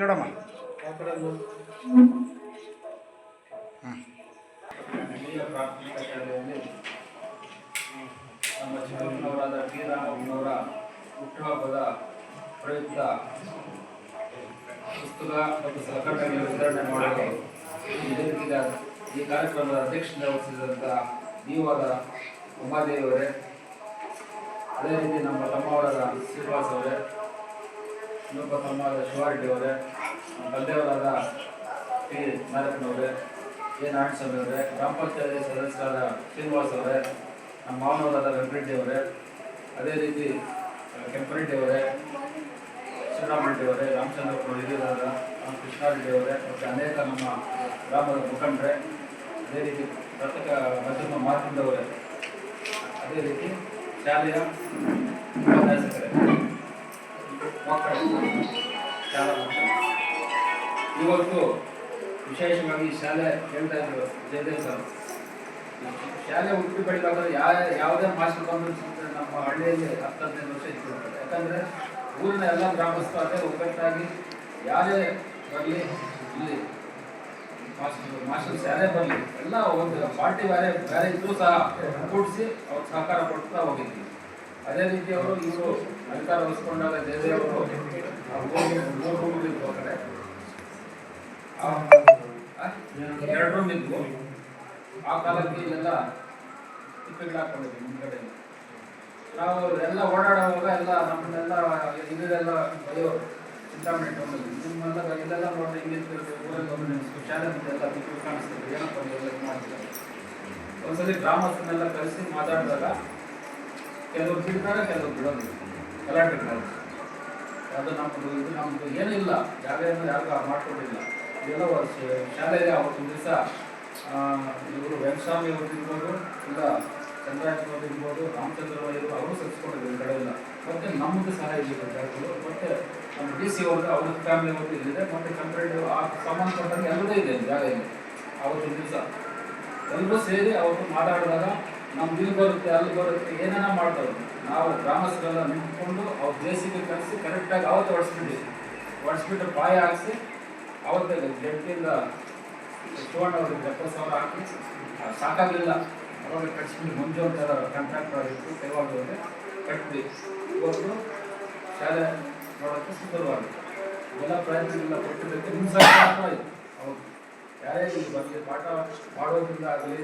ನೋಡಮ್ಮ ನಮ್ಮ ಚಿಕ್ಕಪ್ಪನವರಾದ ಟಿ ರಾಮಪ್ಪನವರ ಹುಟ್ಟುಹಬ್ಬದ ಪ್ರಯುಕ್ತ ಪುಸ್ತಕ ಮತ್ತು ಸಲಕರಣೆಗಳ ವಿತರಣೆ ಮಾಡಲು ವೇದಿಕೆಯ ಈ ಕಾರ್ಯಕ್ರಮದ ಅಧ್ಯಕ್ಷತೆ ವಹಿಸಿದಂಥ ನೀವಾದ ಉಮಾದೇವಿಯವರೇ ಅದೇ ರೀತಿ ನಮ್ಮ ತಮ್ಮವರಾದ ಶ್ರೀನಿವಾಸ್ ಅವರೇ ಇನ್ನೊಬ್ಬ ತಮ್ಮವಾದ ಶಿವಾರೆಡ್ಡಿ ಅವರೇ ತಂದೆಯವರಾದ ಟಿ. ನಾರಾಯಣವರೇ ಎ ನಾರಾಯಣಸ್ವಾಮಿ ಅವರೇ, ಗ್ರಾಮ ಪಂಚಾಯಿತಿ ಸದಸ್ಯರಾದ ಶ್ರೀನಿವಾಸ್ ಅವರೇ, ನಮ್ಮ ಮಾವನವರಾದ ವೆಂಕಟರೆಡ್ಡಿ ಅವರೇ, ಅದೇ ರೀತಿ ಕೆಂಪರೆಡ್ಡಿ ಅವರೇ ಶ್ರೀರಾಮರೆಡ್ಡಿ ಅವರೇ, ರಾಮಚಂದ್ರಪುರ ಹಿರಿಯರಾದ ನಮ್ಮ ಕೃಷ್ಣಾರೆಡ್ಡಿ ಅವರೇ, ಮತ್ತು ಅನೇಕ ನಮ್ಮ ಗ್ರಾಮದ ಮುಖಂಡರೇ, ಅದೇ ರೀತಿ ಪ್ರತ್ಯೇಕ ಮಧ್ಯಮ ಮಾರ್ಕಂಡವರೇ ಅದೇ ರೀತಿ ಶಾಲೆಯ ಉಪನ್ಯಾಸಕರೇ ಇವತ್ತು ವಿಶೇಷವಾಗಿ ಶಾಲೆ ಹೇಳ್ತಾ ಇದ್ರು, ಜಯದೇವ್ ಸರ್. ಶಾಲೆ ಹುಟ್ಟಿ ಬೆಳಿಬೇಕಾದ್ರೆ ಯಾವ, ಯಾವುದೇ ಮಾಸ್ಟರ್ ಬಂದು ನಮ್ಮ ಹಳ್ಳಿಯಲ್ಲಿ ಹತ್ತು ಹದಿನೈದು ವರ್ಷ ಇತ್ತು. ಯಾಕಂದ್ರೆ ಊರಿನ ಎಲ್ಲ ಗ್ರಾಮಸ್ಥರು ಅದೇ ಒಗ್ಗಟ್ಟಾಗಿ ಯಾರೇ ಬರಲಿ, ಇಲ್ಲಿ ಮಾಸ್ಟರ್ ಮಾಸ್ಟರ್ ಶಾಲೆ ಬರಲಿ, ಎಲ್ಲ ಒಂದು ಪಾರ್ಟಿ ಬೇರೆ ಬೇರೆ ಇದ್ರೂ ಸಹ ಕೂಡಿಸಿ ಅವ್ರು ಸಹಕಾರ ಕೊಡ್ತಾ ಹೋಗಿದ್ವಿ. ಅದೇ ರೀತಿ ಅವರು ಇವರು ಅಧಿಕಾರ ವಹಿಸ್ಕೊಂಡಾಗ ಜಯದೇವ್ ಅವರು ಮೂರು ಆ ಕಡೆ. ರೂಮ್ ಆ ಕಾಲಕ್ಕೆ ಇಲ್ಲೆಲ್ಲ ತಿಪ್ಪೆಗಳು ಹಾಕೊಂಡಿದ್ವಿ ಮುಂದ್ಗಡೆ ನಾವು ಎಲ್ಲ ಓಡಾಡುವಾಗ ಎಲ್ಲ ನಮ್ಮನ್ನೆಲ್ಲ ಇದೆಲ್ಲ ಅಯ್ಯೋ ಚಿಂತಾಮಣಿ ಟೌನಲ್ಲಿ ನಿಮ್ಮೆಲ್ಲ ಇಲ್ಲೆಲ್ಲ ನೋಡ್ರಿ ಹಿಂಗಿರ್ತಿರ್ತೀವಿ ಊರಲ್ಲಿ ಒಮ್ಮೆ ಎಲ್ಲ ತಿಪ್ಪೆ ಕಾಣಿಸ್ತಿದ್ರು ಏನಪ್ಪ ಎಲ್ಲ ಮಾಡ್ತೀರ? ಒಂದ್ಸಲಿ ಗ್ರಾಮಸ್ಥರನ್ನೆಲ್ಲ ಕರೆಸಿ ಮಾತಾಡಿದಾಗ ಕೆಲವ್ರು ಬಿಡ್ತಾರೆ ಕೆಲವರು ಬಿಡೋದಿಲ್ಲ. ಗಲಾಟೆ ಅದು ನಮ್ಮದು ಇದು ನಮ್ಮದು ಏನಿಲ್ಲ. ಜಾಗವನ್ನು ಯಾರಿಗೂ ಮಾಡ್ಕೊಂಡಿಲ್ಲ ಇದೆಲ್ಲ ಶಾಲೆಗೆ ಅವತ್ತು ದಿವಸ ಇವರು ವೆಂಕಸ್ವಾಮಿ ಅವರು ಇರ್ಬೋದು ಇಲ್ಲ ಚಂದ್ರಾಯಣ ಅವರು ಇರ್ಬೋದು ರಾಮಚಂದ್ರ ಇರ್ಬೋದು ಅವರು ಸರಿಸ್ಕೊಂಡಿದ್ರು ಈ ಕಡೆ ಎಲ್ಲ ಮತ್ತೆ ನಮ್ಮದು ಸಹ ಇಲ್ಲಿದೆ ಜಾಗಗಳು. ಮತ್ತೆ ನಮ್ಮ ಡಿ ಸಿ ಅವ್ರದ್ದು ಅವ್ರ ಫ್ಯಾಮಿಲಿ ಅವ್ರದ್ದು ಇಲ್ಲಿದೆ ಮತ್ತೆ ಕಂಪ್ಲೇಂಟ್ ಆ ಸಂಬಂಧಪಟ್ಟಂಗೆ ಎಲ್ಲದೂ ಇದೆ ಜಾಗ ಇಲ್ಲಿ. ಅವತ್ತಿನ ದಿವಸ. ಎಲ್ಲರೂ ಸೇರಿ ಅವತ್ತು ಮಾತಾಡಿದಾಗ ನಮ್ದು ಇಲ್ಲಿ ಬರುತ್ತೆ, ಅಲ್ಲಿ ಬರುತ್ತೆ, ಏನೇನ ಮಾಡ್ತಾರೆ ನಾವು ಗ್ರಾಮಸ್ಥರೆಲ್ಲ ನಿಂತ್ಕೊಂಡು ಅವ್ರ ದೇಸಿಗೆ ಕಳಿಸಿ ಕರೆಕ್ಟಾಗಿ ಅವತ್ತು ಹೊಡೆಸ್ಬಿಟ್ಟು ಹೊಡೆಸ್ಬಿಟ್ಟು ಬಾಯಿ ಹಾಕಿಸಿ, ಅವತ್ತೇ ಜಡ್ಡಿಂದ ಶಿವಣ್ಣ ಅವ್ರಿಗೆ ಎಪ್ಪತ್ತು ಸಾವಿರ ಹಾಕಿ ಸಾಕಾಗಲಿಲ್ಲ. ಅವಾಗ ಕಟ್ಸ್ಬಿಟ್ಟು ಮುಂಜೆ ಒಂಥರ ಕಾಂಟ್ರಾಕ್ಟರ್ ಇತ್ತು ಕೈವಾಡೋದ್ರೆ ಕಟ್ಟಿ ಇವತ್ತು ಶಾಲೆ ನೋಡೋಕ್ಕೆ ಸುಂದರವಾಗಿದೆ. ಎಲ್ಲ ಪ್ರಯತ್ನಗಳೆಲ್ಲ ಕೊಟ್ಟಿದ್ದಕ್ಕೆ ನಿಮ್ಮ ಆಯ್ತು. ಹೌದು. ಯಾರೇ ಇಲ್ಲಿ ಬರಲಿ ಪಾಠ ಮಾಡೋದ್ರಿಂದ ಆಗಲಿ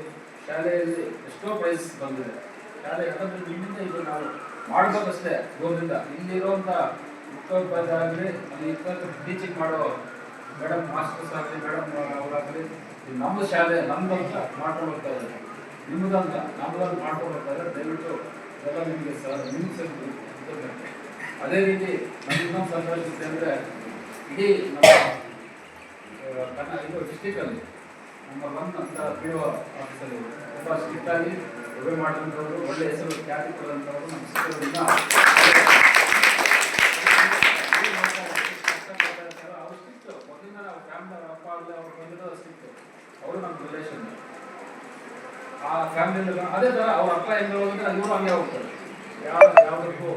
ಶಾಲೆಯಲ್ಲಿ ಎಷ್ಟೋ ಪ್ರೈಸ್ ಬಂದಿದೆ. ಶಾಲೆ ಯಾಕಂದ್ರೆ ನಿಮ್ಮಿಂದ ಇದು ನಾವು ಮಾಡ್ಬೇಕಷ್ಟೇ ಗೋದಿಂದ ಇಲ್ಲಿರುವಂಥ ಮುಖ್ಯೋಪಾಧ್ಯಾಯ ಆಗಲಿ ಅಲ್ಲಿ ಇರ್ತಕ್ಕಂಥ ಟೀಚಿಂಗ್ ಮಾಡೋ ಮೇಡಮ್ ಮಾಸ್ಟರ್ಸ್ ಆಗಲಿ ಮೇಡಮ್ ಅವರಾಗಲಿ ನಮ್ಮ ಶಾಲೆ ನಮ್ಮದಂತ ಮಾಡ್ಕೊಂಡು ಹೋಗ್ತಾ ಇದ್ದಾರೆ. ನಿಮ್ಮದಂತ ನಮ್ಮದಂತ ಮಾಡ್ಕೊಂಡು ಹೋಗ್ತಾ ಇದ್ದಾರೆ. ದಯವಿಟ್ಟು ಎಲ್ಲ ನಿಮಗೆ ಸರ್ ನಿಮ್ಗೆ ಸರ್ ಅದೇ ರೀತಿ ನಮ್ಗೆ ಇನ್ನೊಂದು ಸಂತೋಷ ಅಂದರೆ ಇಡೀ ನಮ್ಮ ಕನ್ನಡ ಇದು ಡಿಸ್ಟಿಕಲ್ಲಿ ನಮ್ಮ ಬಂದ್ ಅಂತ ಪಿ ಒ ಆಫೀಸಲ್ಲಿ ತುಂಬ ಸ್ಟ್ರಿಕ್ಟ್ ಆಗಿ ಒಬ್ಬೆ ಮಾಡಿದಂಥವ್ರು ಒಳ್ಳೆ ಹೆಸರು ಖ್ಯಾತಿ ಕೊಡುವಂಥವ್ರು ನಮ್ಮ ಶಿಕ್ಷಕರಿಂದ ಅವ್ರು ಸ್ಟ್ರಿಕ್ಟ್ ಮೊದಲಿಂದ ನಾವು ಫ್ಯಾಮಿಲಿ ಅಪ್ಪ ಆಗಲಿ ಅವ್ರು ಬಂದಿರೋ ಸ್ಟ್ರಿಕ್ಟ್ ಅವರು ನಮ್ಮ ರಿಲೇಷನ್ ಆ ಫ್ಯಾಮಿಲಿ ಅದೇ ಥರ ಅವ್ರ ಅಪ್ಪ ಹೆಂಗೆ ಹೋಗಿದ್ರೆ ಇವರು ಹಂಗೆ ಹೋಗ್ತಾರೆ. ಯಾವ ಯಾವುದಕ್ಕೂ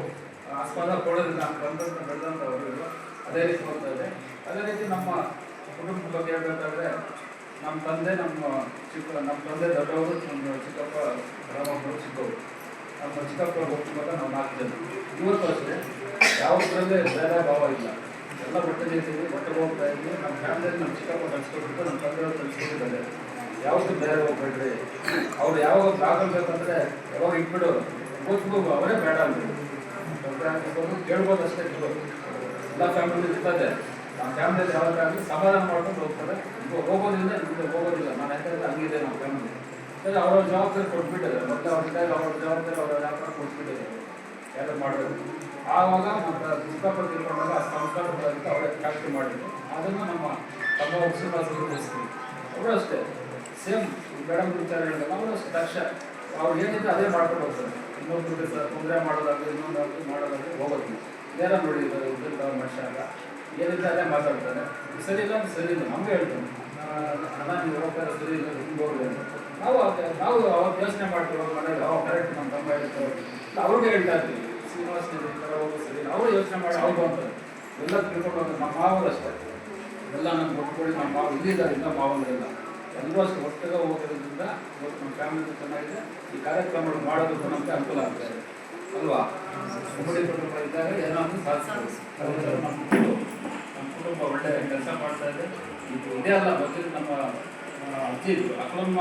ಆಸ್ಪದ ಕೊಡೋದಿಲ್ಲ. ಬಂದಂತ ಬೆಳೆದಂಥವ್ರು ಅದೇ ರೀತಿ ಹೋಗ್ತಾ ಇದೆ ಅದೇ ರೀತಿ ನಮ್ಮ ಕುಟುಂಬದ ಬಗ್ಗೆ ಹೇಳ್ಬೇಕಾದ್ರೆ ನಮ್ಮ ತಂದೆ ನಮ್ಮ ಚಿಕ್ಕ ನಮ್ಮ ತಂದೆ ದೊಡ್ಡವರು, ನಮ್ಮ ಚಿಕ್ಕಪ್ಪ ರಾಮಪ್ಪರು ಚಿಕ್ಕವರು. ನಮ್ಮ ಚಿಕ್ಕಪ್ಪ ಹೋಗ್ತಿವಾಗ ನಾವು ನಾಲ್ಕು ಜನ. ಇವತ್ತು ಅಷ್ಟೇ ಯಾವುದರಲ್ಲೇ ಬೇರೆ ಭಾವ ಇಲ್ಲ. ಎಲ್ಲ ಒಟ್ಟಿಗೆ ಇದ್ದೀವಿ ಒಟ್ಟಿಗೆ ಹೋಗ್ತಾ ಇದ್ದೀವಿ ನಮ್ಮ ಫ್ಯಾಮಿಲಿಯಲ್ಲಿ ನಮ್ಮ ಚಿಕ್ಕಪ್ಪ ಕಳಿಸ್ಕೊಟ್ಬಿಟ್ಟು ನಮ್ಮ ತಂದೆಯವರು ತಲುಪಿಸ್ಕೊಂಡಿದ್ದಾರೆ ಯಾವತ್ತೂ ಬೇರೆ ಹೋಗ್ಬೇಡ್ರಿ ಅವ್ರು ಯಾವಾಗ ಆಗಬೇಕಂದ್ರೆ ಯಾವಾಗ ಇಟ್ಬಿಡು ಕೂತ್ಕೋ ಅವರೇ ಬೇಡ ಅಂದ್ರೆ. ಕೇಳ್ಬೋದು ಅಷ್ಟೇ ಎಲ್ಲ ಫ್ಯಾಮಿಲಿ ಇರ್ತದೆ ನಮ್ಮ ಫ್ಯಾಮಿಲಿಯಲ್ಲಿ ಯಾವಾಗಲೂ ಸಮಾಧಾನ ಮಾಡ್ಕೊಂಡು ಹೋಗ್ತಾರೆ. ಹೋಗೋದ್ರಿಂದ ಇವಾಗ ಹೋಗೋದಿಲ್ಲ. ನಾನು ಯಾಕಂದ್ರೆ ಹಂಗಿದೆ ನಮ್ಮ ಫ್ಯಾಮಿಲಿ ಯಾಕಂದ್ರೆ ಅವ್ರವ್ರ ಜವಾಬ್ದಾರಿ ಕೊಟ್ಬಿಟ್ಟಿದ್ದಾರೆ. ಮತ್ತೆ ಅವ್ರ ಇದ್ದಾಗ ಅವ್ರ ಜವಾಬ್ದಾರಿ ಅವ್ರ ವ್ಯಾಪಾರ ಕೊಟ್ಬಿಟ್ಟಿದ್ದಾರೆ. ಯಾರು ಮಾಡಬೇಕು ಆವಾಗ ನಮ್ಮ ಚಿಕ್ಕಪ್ಪ ತಿಳ್ಕೊಂಡಾಗ ಆ ಸಂಸ್ಕಾರ ಬರೋದಕ್ಕೆ ಅವರೇ ಫ್ಯಾಕ್ಟ್ರಿ ಮಾಡಿದ್ರು. ಅದನ್ನು ನಮ್ಮ ತಮ್ಮ ಶ್ರೀನಿವಾಸರು ಉಳಿಸ್ತೀವಿ ಅವರು ಅಷ್ಟೇ. ಸೇಮ್ ಮೇಡಮ್ ವಿಚಾರ ಹೇಳಿದಾಗ ಅವರು ಅಷ್ಟು. ದಕ್ಷ ಅವ್ರು ಏನಿದೆ ಅದೇ ಮಾಡ್ಕೊಂಡು ಹೋಗ್ತಾರೆ. ಇನ್ನೊಂದು ಸರ್ ತೊಂದರೆ ಮಾಡೋದಾಗಲಿ, ಇನ್ನೊಂದಾಗಲಿ ಮಾಡೋದಾಗಲಿ ಹೋಗೋದಿಲ್ಲ. ನೇರ ನೋಡಿದ್ದಾರೆ ಇದ್ದಂಥ ಮನುಷ್ಯ ಏನಿದೆ ಅದೇ ಮಾತಾಡ್ತಾರೆ? ಸರಿ ಇಲ್ಲ ಸರಿ ಇಲ್ಲ ನಮಗೆ ಹೇಳ್ತಾರೆ ಅಣ್ಣ ನೀವು ಹೋಗ್ತಾರೆ ಸರಿ ಇಲ್ಲ ಹಿಂಗೆ ನಾವು ನಾವು ಅವಾಗ ಯೋಚನೆ ಮಾಡ್ತೀವಿ ಮನೇಲಿ ಅವಾಗ ಕರೆಕ್ಟ್ ನಮ್ಮ ತಮ್ಮ ಹೇಳ್ತಾರೆ. ಅವ್ರಿಗೆ ಹೇಳ್ತಾ ಇರ್ತೀವಿ ಶ್ರೀನಿವಾಸ ಸರಿ. ಅವರು ಯೋಚನೆ ಮಾಡಿ ಅವ್ರು ಅಂತಾರೆ ಎಲ್ಲ ತಿಳ್ಕೊಂಡು ನಮ್ಮ ಮಾವರು ಅಷ್ಟೇ. ಎಲ್ಲ ನಮ್ಗೆ ಒಪ್ಕೊಳ್ಳಿ ನಮ್ಮ ಮಾವು ಇಲ್ಲಿದ್ದಾರೆ ಇಲ್ಲ ಮಾವಲ್ಲ ಎಲ್ಲರೂ ಅಷ್ಟು ಒಟ್ಟಿಗೆ ಹೋಗೋದ್ರಿಂದ ಇವತ್ತು ನಮ್ಮ ಫ್ಯಾಮಿಲಿ ಚೆನ್ನಾಗಿದೆ. ಈ ಕಾರ್ಯಕ್ರಮಗಳು ಮಾಡೋದಕ್ಕೂ ನಮಗೆ ಅನುಕೂಲ ಆಗ್ತಾ ಇದೆ. ಅಲ್ವಾ? ಕುಟುಂಬ ಇದ್ದಾಗ ಏನಾದರೂ ಸಾಧಿಸ್ಬೋದು ಅದರಿಂದ ನಮ್ಮ ಕುಟುಂಬ ನಮ್ಮ ಕುಟುಂಬ ಒಳ್ಳೆ ಕೆಲಸ ಮಾಡ್ತಾ ಇದೆ. ಇದು ಇದೇ ಅಲ್ಲ ಮೊದಲು ನಮ್ಮ ಅಜ್ಜಿ ಅಕ್ರಮ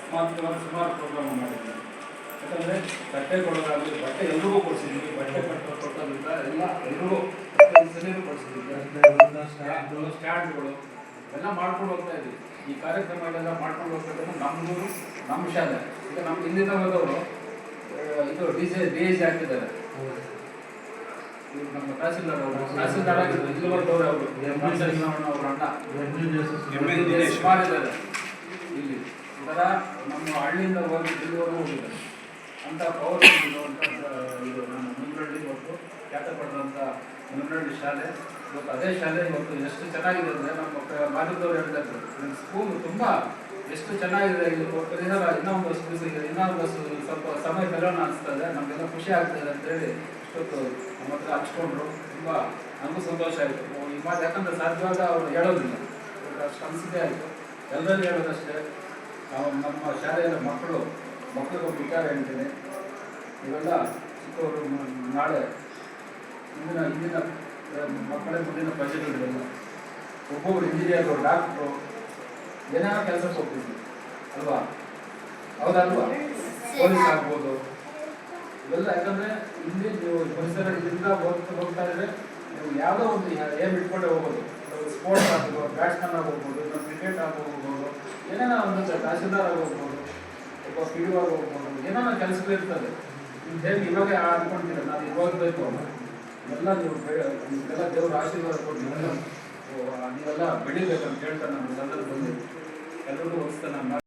ಸ್ಮಾರಕವಾಗಿ ಸುಮಾರು ಪ್ರೋಗ್ರಾಮ್ ಮಾಡಿದ್ವಿ ಯಾಕಂದರೆ ಬಟ್ಟೆ ಕೊಡೋದಾಗಲಿ ಬಟ್ಟೆ ಎಲ್ರಿಗೂ ಕೊಡಿಸಿದ್ವಿ. ಬಟ್ಟೆ ಕಟ್ಟೋ ಕೊಟ್ಟೋದ್ರಿಂದ ಎಲ್ಲ ಎಲ್ರಿಗೂ ಪ್ರತಿಯೊಂದು ಕೊಡಿಸಿದ್ವಿ. ಸ್ಟ್ಯಾಂಡ್ಗಳು ಎಲ್ಲ ಮಾಡ್ಕೊಂಡು ಹೋಗ್ತಾ ಇದ್ವಿ. ಈ ಕಾರ್ಯಕ್ರಮಗಳೆಲ್ಲ ಮಾಡ್ಕೊಂಡು ಹೋಗ್ತಕ್ಕಂಥ ನಮ್ಮದು ನಮ್ಮ ಶಾಲೆ. ಈಗ ನಮ್ಮ ಹಿಂದಿನ ಹೋದವರು ಇದು ಡಿ ಜೆ ಡಿ ಎಸ್ ಹಾಕಿದ್ದಾರೆ. ಇವ್ರು ನಮ್ಮ ತಹಸೀಲ್ದಾರ್ ಅವರು ತಹಸೀಲ್ದಾರ್ ಆಗಿದ್ರು ಇಲ್ಲಿ ಬಂದವರು ಅವರು ಅವರ ಅಣ್ಣ ಸುಮಾರು ಇದ್ದಾರೆ ಇಲ್ಲಿ ಒಂಥರ ನಮ್ಮ ಹಳ್ಳಿಯಿಂದ ಹೋಗಿ ಇಲ್ಲಿವರೆಗೂ ಹೋಗಿದ್ದಾರೆ. ಅಂತ ಪವರ್ ಇರುವಂಥ ಇದು ನಮ್ಮ ಮುನ್ನಳ್ಳಿ ಮತ್ತು ಖ್ಯಾತ ಪಡೆದಂಥ ಮುನ್ನಳ್ಳಿ ಶಾಲೆ. ಇವತ್ತು ಅದೇ ಶಾಲೆ ಇವತ್ತು ಎಷ್ಟು ಚೆನ್ನಾಗಿದೆ ಅಂದರೆ ನಮ್ಮ ಮಾಧ್ಯಮದವರು ಹೇಳ್ತಾ ಇದ್ರು ನಿಮ್ಮ ಸ್ಕೂಲ್ ತುಂಬ ಎಷ್ಟು ಚೆನ್ನಾಗಿದೆ ಇದು ಪರಿಸರ ಇನ್ನೊಂದು ಬಸ್ ಸಿಗುತ್ತೆ ದಿವಸ ಇದೆ ಇನ್ನೂ ಒಂದು ಸ್ವಲ್ಪ ಸಮಯ ಬೆಲೋಣ ಅನಿಸ್ತದೆ. ನಮಗೆಲ್ಲ ಖುಷಿ ಆಗ್ತದೆ ಅಂತೇಳಿ ಇಷ್ಟೊತ್ತು ನಮ್ಮ ಹತ್ರ ಹಚ್ಕೊಂಡ್ರು. ತುಂಬ ನಮಗೂ ಸಂತೋಷ ಆಯಿತು. ಈ ಮಾತು ಯಾಕಂದರೆ ಸಾಧ್ಯವಾದ ಅವರು ಹೇಳೋದಿಲ್ಲ. ಅಷ್ಟು ಅನಿಸಿಕೆ ಆಯಿತು. ಎಲ್ಲರೂ ಹೇಳೋದಷ್ಟೇ, ನಾವು ನಮ್ಮ ಶಾಲೆಯ ಮಕ್ಕಳು, ಮಕ್ಕಳಿಗೆ ವಿಚಾರ ಹೇಳ್ತೀನಿ. ಇವೆಲ್ಲ ಚಿಕ್ಕವರು ನಾಳೆ ಮುಂದಿನ, ಹಿಂದಿನ, ಮಕ್ಕಳೇ ಮುಂದಿನ ಪ್ರಜೆಗಳಿಗೆಲ್ಲ ಒಬ್ಬೊಬ್ರು ಇಂಜಿನಿಯರು ಡಾಕ್ಟ್ರು ಏನೇನೋ ಕೆಲಸಕ್ಕೆ ಹೋಗ್ತಿದ್ವಿ ಅಲ್ವಾ? ಹೌದಲ್ವಾ? ಪೊಲೀಸ್ ಆಗ್ಬೋದು. ಇವೆಲ್ಲ ಯಾಕಂದ್ರೆ ಇಲ್ಲಿ ನೀವು ಪರಿಸರ ಇದರಿಂದ ಹೋಗ್ತಾ ಹೋಗ್ತಾ ಇದ್ರೆ ನೀವು ಯಾವುದೋ ಒಂದು ಏಮ್ ಇಟ್ಕೊಂಡೇ ಹೋಗ್ಬೋದು. ಸ್ಪೋರ್ಟ್ಸ್ ಆಗ್ಬೋದು ಬ್ಯಾಟ್ಸ್ಮನ್ ಆಗಿ ಹೋಗ್ಬೋದು ಇಲ್ಲ ಕ್ರಿಕೆಟ್ ಆಗೋಗ್ಬೋದು ಏನೇನೋ ಒಂದು ತಹಸೀಲ್ದಾರ್ ಆಗೋಗ್ಬೋದು ಒಬ್ಬ ಪಿ ಡಿ ಆಗೋಗ್ಬೋದು ಏನೇನೋ ಕೆಲಸಗಳು ಇರ್ತದೆ. ನೀವು ಹೇಗೆ ಇವಾಗ ಆಡ್ಕೊಂಡಿರ ನಾನು ಇವಾಗ ಬೇಕು ಎಲ್ಲ ನೀವು ನಿಮಗೆಲ್ಲ ದೇವ್ರ ಆಶೀರ್ವಾದ ಕೊಟ್ಟು ನೀವೆಲ್ಲ ಬೆಳಿಬೇಕಂತ ಹೇಳ್ತಾರೆ ನಮ್ಮ ಸಂದರ್ಭದಲ್ಲಿ ಎಲ್ಲರಿಗೂ ಹೊಸ್ತಾನ